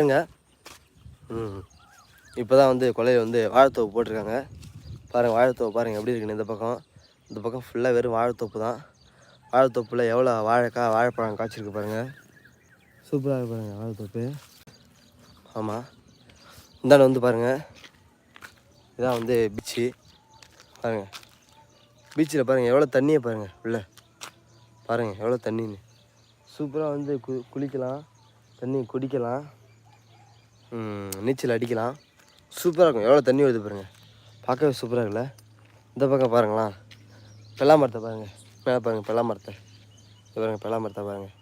பாருங்க ம். இப்போ தான் வந்து கொலையில் வந்து வாழைத்தோப்பு போட்டிருக்காங்க. பாருங்கள் வாழைத்தோப்பு பாருங்கள் எப்படி இருக்குன்னு இந்த பக்கம். இந்த பக்கம் ஃபுல்லாக வெறும் வாழைத்தோப்பு தான். வாழைத்தோப்பில் எவ்வளோ வாழைக்காய் வாழைப்பழம் காய்ச்சிருக்கு பாருங்கள் சூப்பராக இருக்கு பாருங்கள் வாழைத்தோப்பு. ஆமாம் இந்தாண்ட வந்து பாருங்கள் இதான் வந்து பீச்சு. பாருங்கள் பீச்சில் பாருங்கள் எவ்வளோ தண்ணியை பாருங்கள் உள்ள பாருங்கள் எவ்வளோ தண்ணின்னு. சூப்பராக வந்து கு குளிக்கலாம். தண்ணி குடிக்கலாம். நீச்சல் அடிக்கலாம். சூப்பராக இருக்கும். எவ்வளோ தண்ணி வருது பாருங்கள் பார்க்கவே சூப்பராக இருக்குல்ல? இந்த பக்கம் பாருங்களா. பெல்லா மரத்தை பாருங்கள் மேலே பாருங்கள் பெல்லா மரத்தை இது பாருங்கள் பெல்லா மரத்தை பாருங்கள்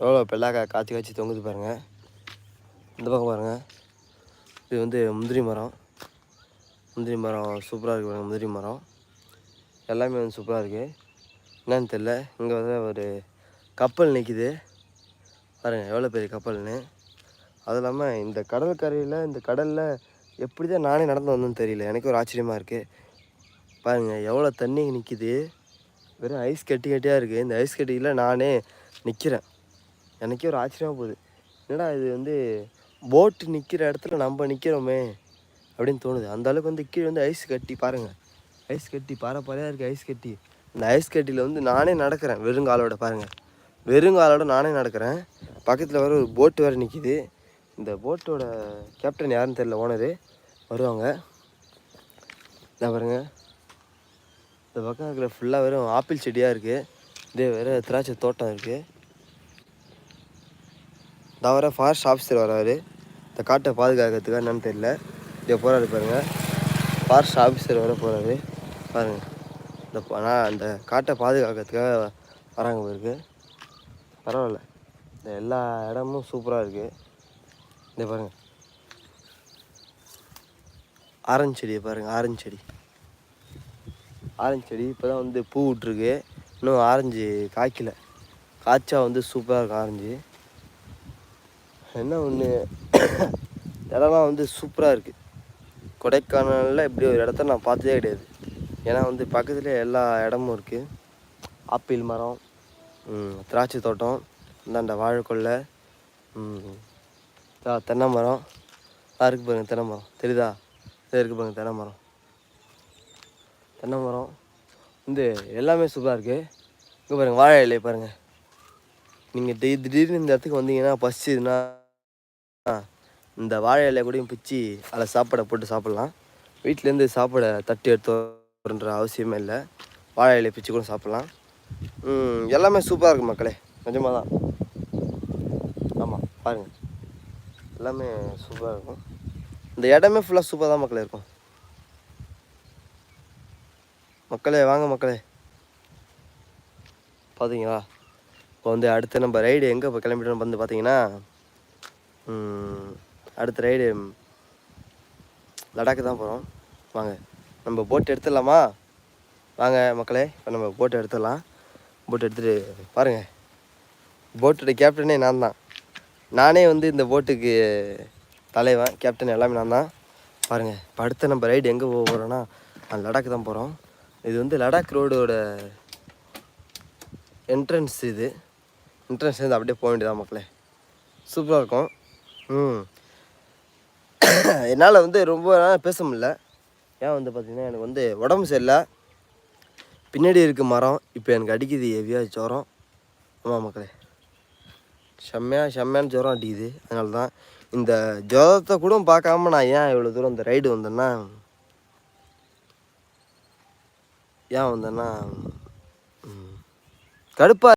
எவ்வளோ பெல்லாக்காய் காய்ச்சி காய்ச்சி தொங்குது பாருங்கள் இந்த பக்கம் பாருங்கள் இது வந்து முந்திரி மரம். முந்திரி மரம் சூப்பராக இருக்குது பாருங்கள் முந்திரி மரம். எல்லாமே வந்து சூப்பராக இருக்குது என்னன்னு தெரில இங்கே வந்து ஒரு கப்பல் நிற்கிது பாருங்கள் எவ்வளோ பெரிய கப்பல்னு. அதுவும் இல்லாமல் இந்த கடற்கரையில் இந்த கடலில் எப்படி தான் நானே நடந்து வந்தேன்னு தெரியல. எனக்கு ஒரு ஆச்சரியமாக இருக்குது பாருங்கள் எவ்வளோ தண்ணி நிற்கிது வெறும் ஐஸ் கட்டி கட்டியாக இருக்குது இந்த ஐஸ் கட்டியில் நானே நிற்கிறேன் எனக்கே ஒரு ஆச்சரியமாக போகுது. என்னடா இது வந்து போட்டு நிற்கிற இடத்துல நம்ம நிற்கிறோமே அப்படின்னு தோணுது. அந்த அளவுக்கு வந்து கீழே வந்து ஐஸ் கட்டி பாருங்கள் ஐஸ் கட்டி பாறை பாறையாக இருக்குது ஐஸ் கட்டி. இந்த ஐஸ் கட்டியில் வந்து நானே நடக்கிறேன். வெறுங்காலோட பாருங்கள் வெறுங்காலோட நானே நடக்கிறேன். பக்கத்தில் வர ஒரு போட்டு வேறு நிற்கிது இந்த போட்டோட கேப்டன் யாருன்னு தெரில ஓனரு. வருவாங்க. இதை பாருங்க. இந்த பக்கம் இருக்கிற ஃபுல்லாக வெறும் ஆப்பிள் செடியாக இருக்குது இதே வேறு திராட்சை தோட்டம் இருக்குது தவிர வர ஃபாரஸ்ட் ஆஃபீஸர் வராரு இந்த காட்டை பாதுகாக்கிறதுக்காக என்னன்னு தெரியல. இதே போகிறாரு பாருங்கள் ஃபாரஸ்ட் ஆஃபீஸர் வர போகிறாரு பாருங்கள் இந்த நான் அந்த காட்டை பாதுகாக்கிறதுக்காக வராங்க போயிருக்கு பரவாயில்ல. இந்த எல்லா இடமும் சூப்பராக இருக்குது இந்த பாருங்க. ஆரஞ்சு செடியை பாருங்க ஆரஞ்சு செடி. ஆரஞ்சு செடி இப்போ தான் வந்து பூ விட்ருக்கு இன்னும் ஆரஞ்சு காய்க்கல. காய்ச்சா வந்து சூப்பராக இருக்கும் ஆரஞ்சு. என்ன ஒன்று இடம்லாம் வந்து சூப்பராக இருக்குது கொடைக்கானலில் இப்படி ஒரு இடத்த நான் பார்த்ததே கிடையாது. ஏன்னா வந்து பக்கத்துலேயே எல்லா இடமும் இருக்குது ஆப்பிள் மரம் திராட்சை தோட்டம் இந்தாண்ட வாழைக்கொல்லை ம், இதா தென்னை மரம் இருக்குது பாருங்க தென்னை மரம் தெரியுதா? இதாக இருக்குது பாருங்க தென்னை மரம் தென்னை மரம் வந்து எல்லாமே சூப்பராக இருக்குது இங்கே பாருங்கள் வாழை இலையை பாருங்கள் நீங்கள் தி திடீர்னு இந்த இடத்துக்கு வந்தீங்கன்னா பசிச்சுதுன்னா இந்த வாழை இலையை கூடயும் பிச்சு அதில் சாப்பாடை போட்டு சாப்பிட்லாம். வீட்டிலேருந்து சாப்பாடை தட்டி எடுத்துன்ற அவசியமே இல்லை. வாழை இலையை பிச்சு கூட சாப்பிட்லாம். எல்லாமே சூப்பராக இருக்குது மக்களே. நிஜமாக தான் ஆமாம் பாருங்கள் எல்லாமே சூப்பராக இருக்கும். இந்த இடமே ஃபுல்லாக சூப்பராக தான் மக்களே இருக்கும். மக்களே வாங்க மக்களே. பார்த்தீங்களா இப்போ வந்து அடுத்து நம்ம ரைடு எங்கே இப்போ கிளம்பிட்டோம் வந்து பார்த்தீங்கன்னா அடுத்த ரைடு லடாக்கு தான் போகிறோம் வாங்க நம்ம போட் எடுத்துடலாமா? வாங்க மக்களே இப்போ நம்ம போட் எடுத்துடலாம். போட் எடுத்துகிட்டு பாருங்கள் போட்டோட கேப்டனே நான் தான் நானே வந்து இந்த போட்டுக்கு தலைவன் கேப்டன் எல்லாமே நான் தான். பாருங்கள் இப்போ அடுத்த நம்ம ரைடு எங்கே போக போகிறோன்னா லடாக் தான் போகிறோம் இது வந்து லடாக் ரோடோட என்ட்ரன்ஸ் இது. என்ட்ரன்ஸ் அப்படியே போக வேண்டியதான் மக்களே. சூப்பராக இருக்கும். ம். என்னால் வந்து ரொம்ப நேரம் பேச முடில ஏன் வந்து பார்த்திங்கன்னா எனக்கு வந்து உடம்பு சரியில்லை. பின்னாடி இருக்க மரம். இப்போ எனக்கு அடிக்குது ஹெவியாக ஜோரம். ஆமாம் மக்களே. செம்மையாக செம்மையான ஜுரம் அடிக்குது. அதனால தான் இந்த ஜுரத்தை கூட பார்க்காம நான் ஏன் இவ்வளோ தூரம் இந்த ரைடு வந்தேன்னா ஏன் வந்தேன்னா கடுப்பாக கடுப்பா